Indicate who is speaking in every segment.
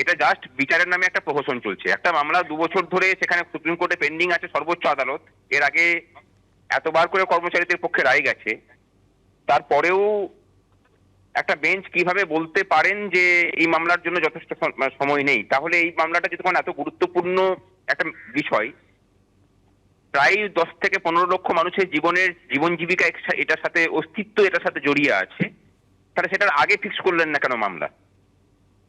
Speaker 1: এটা জাস্ট বিচারের নামে একটা প্রহসন চলছে। একটা মামলা দু বছর ধরে সেখানে সুপ্রিম কোর্টে পেন্ডিং আছে, সর্বোচ্চ আদালত। এর আগে এতবার করে কর্মচারীদের পক্ষে রায় গেছে। তারপরেও একটা বেঞ্চ কীভাবে বলতে পারেন যে এই মামলার জন্য যথেষ্ট সময় নেই? তাহলে এই মামলাটা যখন এত গুরুত্বপূর্ণ একটা বিষয়, প্রায় দশ থেকে পনেরো লক্ষ মানুষের জীবনের জীবন জীবিকা এটার সাথে অস্তিত্ব এটার সাথে জড়িয়ে আছে। তাহলে সেটার আগে ফিক্স করলেন না কেন মামলা?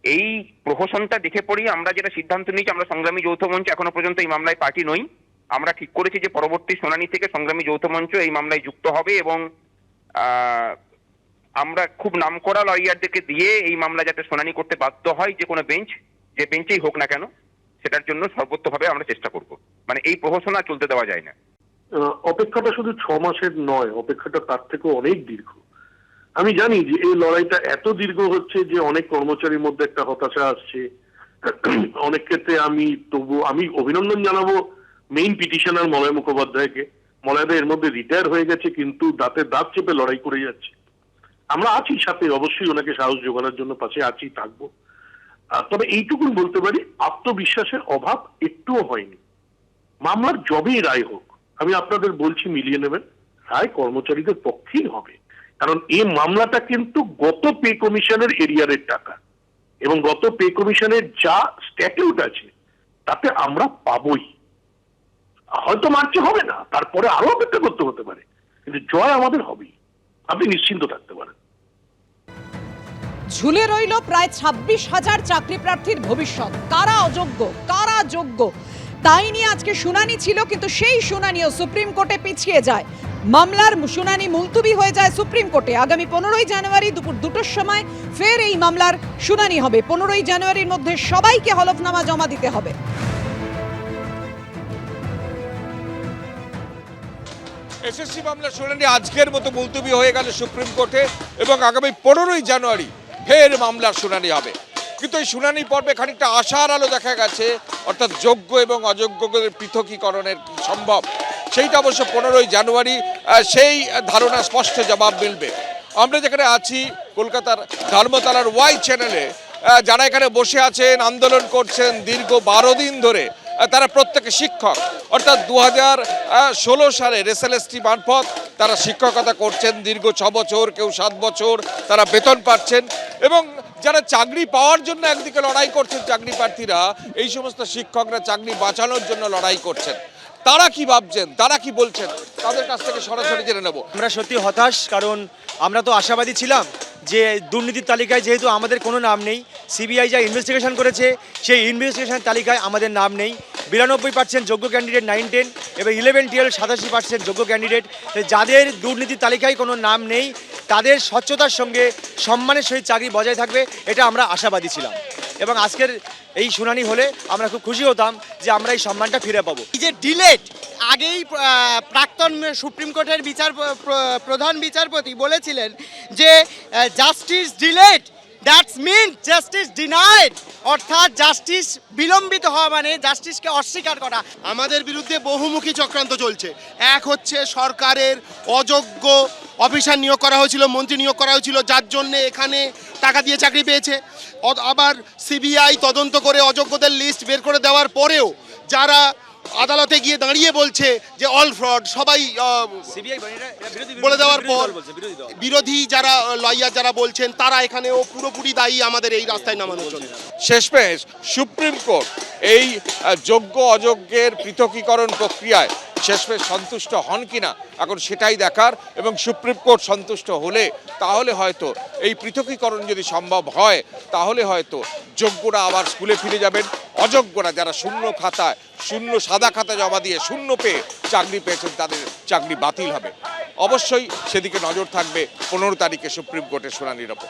Speaker 1: এই প্রহসনটা দেখে পড়েই আমরা যেটা সিদ্ধান্ত নিয়েছি, আমরা সংগ্রামী যৌথ মঞ্চ এখনও পর্যন্ত এই মামলায় পার্টি নই। আমরা ঠিক করেছি যে পরবর্তী শুনানি থেকে সংগ্রামী যৌথ মঞ্চ এই মামলায় যুক্ত হবে এবং আমরা খুব নামকরা লয়ারদেরকে দিয়ে এই মামলা যাতে শুনানি করতে বাধ্য হয় যে কোনো বেঞ্চ, যে বেঞ্চেই হোক না কেন, সেটার জন্য সর্বোচ্চভাবে আমরা চেষ্টা করব। মানে এই প্রহসনা চলতে দেওয়া যায় না।
Speaker 2: অপেক্ষাটা শুধু ছ মাসের নয়, অপেক্ষাটা তার থেকেও অনেক দীর্ঘ। আমি জানি যে এই লড়াইটা এত দীর্ঘ হচ্ছে যে অনেক কর্মচারীর মধ্যে একটা হতাশা আসছে। অনেক ক্ষেত্রে আমি তবু আমি অভিনন্দন জানাব মেইন পিটিশনার মলয় মুখোপাধ্যায়কে। মলয়দা এর মধ্যে রিটায়ার হয়ে গেছে, কিন্তু দাঁতে দাঁত চেপে লড়াই করে যাচ্ছে। আমরা আছি সাথে, অবশ্যই ওনাকে সাহস যোগানোর জন্য পাশে আছি, থাকব। তবে এইটুকুন বলতে পারি, আত্মবিশ্বাসের অভাব একটুও হয়নি। মামলার জবেই রায় হোক, আমি আপনাদের বলছি মিলিয়ে নেবেন, রায় কর্মচারীদের পক্ষেই হবে। কারণ এই মামলাটা কিন্তু গত পে কমিশনের এরিয়ারের টাকা। এবং গত পে কমিশনের যা স্ট্যাটিউট আছে, তাতে আমরা পাবই। হয়তো মার্চে হবে না, তারপরে আরও অপেক্ষা করতে হতে পারে, কিন্তু জয় আমাদের হবেই। আপনি নিশ্চিন্ত থাকতে পারেন।
Speaker 3: ঝুলে রইল প্রায় ছাব্বিশ হাজার চাকরি প্রার্থীর ভবিষ্যৎ। কারা অযোগ্য, কারা যোগ্য? তাই নিয়ে আজকে শুনানি ছিল, কিন্তু সেই শুনানিও সুপ্রিম কোর্টে পিছিয়ে যায়। মামলার শুনানি মুলতুবি হয়ে যায় সুপ্রিম কোর্টে। আগামী পনেরোই জানুয়ারি দুপুর দুটোর সময় ফের এই মামলার শুনানি হবে। পনেরোই জানুয়ারির মধ্যে সবাইকে হলফনামা জমা দিতে হবে।
Speaker 4: এসএসসি মামলার শুনানি আজকের মতো মুলতবি হয়ে গেল সুপ্রিম কোর্টে এবং আগামী পনেরোই জানুয়ারি ফের মামলার শুনানি হবে। কিন্তু এই শুনানি পর্বে খানিকটা আশার আলো দেখা গেছে, অর্থাৎ যোগ্য এবং অযোগ্যদের পৃথকীকরণের সম্ভব? সেইটা অবশ্য পনেরোই জানুয়ারি সেই ধারণা স্পষ্ট জবাব মিলবে। আমরা যেখানে আছি, কলকাতার ধর্মতলার ওয়াই চ্যানেলে যারা এখানে বসে আছেন, আন্দোলন করছেন দীর্ঘ বারো দিন ধরে তারা প্রত্যেকে শিক্ষক। অর্থাৎ দু হাজার ষোলো সালের এসএলএসটি মারফত তারা শিক্ষকতা করছেন, দীর্ঘ ছ বছর, কেউ সাত বছর তারা বেতন পাচ্ছেন। এবং যারা চাকরি পাওয়ার জন্য একদিকে লড়াই করছেন, চাকরি প্রার্থীরা, এই সমস্ত শিক্ষকরা চাকরি বাঁচানোর জন্য লড়াই করছেন। তারা কি ভাবছেন? তারা কি বলছেন? তাদের কাছ থেকে সরাসরি জেনে নেব।
Speaker 5: আমরা সত্যি হতাশ, কারণ আমরা তো আশাবাদী ছিলাম যে দুর্নীতির তালিকায় যেহেতু আমাদের কোনো নাম নেই, সিবিআই যা ইনভেস্টিগেশন করেছে, সেই ইনভেস্টিগেশন তালিকায় আমাদের নাম নেই। বিরানব্বই পার্সেন্ট যোগ্য ক্যান্ডিডেট নাইন টেন এবং ইলেভেন টুয়েলভ সাতাশি পার্সেন্ট যোগ্য ক্যান্ডিডেট যাদের দুর্নীতির তালিকায় কোনো নাম নেই, তাদের স্বচ্ছতার সঙ্গে সম্মানের সহিত চাকরি বজায় থাকবে, এটা আমরা আশাবাদী ছিলাম। এবং আজকের এই শুনানি হলে আমরা খুব খুশি হতাম যে আমরা এই সম্মানটা ফিরে পাবো।
Speaker 6: এই যে ডিলেট, আগেই প্রাক্তন সুপ্রিম কোর্টের বিচার প্র- প্রধান বিচারপতি বলেছিলেন যে justice delayed that's mean justice denied অর্থাৎ জাস্টিস বিলম্বিত হওয়া মানে জাস্টিসকে অস্বীকার করা।
Speaker 7: আমাদের বিরুদ্ধে বহুমুখী চক্রান্ত চলছে। এক হচ্ছে সরকারের অযোগ্য অফিসার নিয়োগ করা হয়েছিল, মন্ত্রী নিয়োগ করা হয়েছিল, যার জন্য এখানে টাকা দিয়ে চাকরি পেয়েছে। আবার সিবিআই তদন্ত করে অযোগ্যদের লিস্ট বের করে দেওয়ার পরেও যারা আদালতে গিয়ে দাঁড়িয়ে বলছে যে অল ফ্রড সবাই আহ, বলে দেওয়ার পর বিরোধী যারা লয়ার যারা বলছেন তারা এখানেও পুরোপুরি দায়ী আমাদের এই রাস্তায় নামানোর জন্য।
Speaker 4: শেষমেশ সুপ্রিম কোর্ট এই যোগ্য অযোগ্যের পৃথকীকরণ প্রক্রিয়ায় শেষমেশ সন্তুষ্ট হন কিনা, এখন সেটাই দেখার এবং সুপ্রিম কোর্ট সন্তুষ্ট হলে তাহলে হয়তো এই পৃথকীকরণ যদি সম্ভব হয়, তাহলে হয়তো যোগ্যরা আবার স্কুলে ফিরে যাবেন। অযোগ্যরা যারা শূন্য খাতায়, শূন্য সাদা খাতা জমা দিয়ে শূন্য পেয়ে চাকরি পেয়েছেন, তাদের চাকরি বাতিল হবে। অবশ্যই সেদিকে নজর থাকবে, পনেরো তারিখে সুপ্রিম কোর্টের শুনানির ওপর।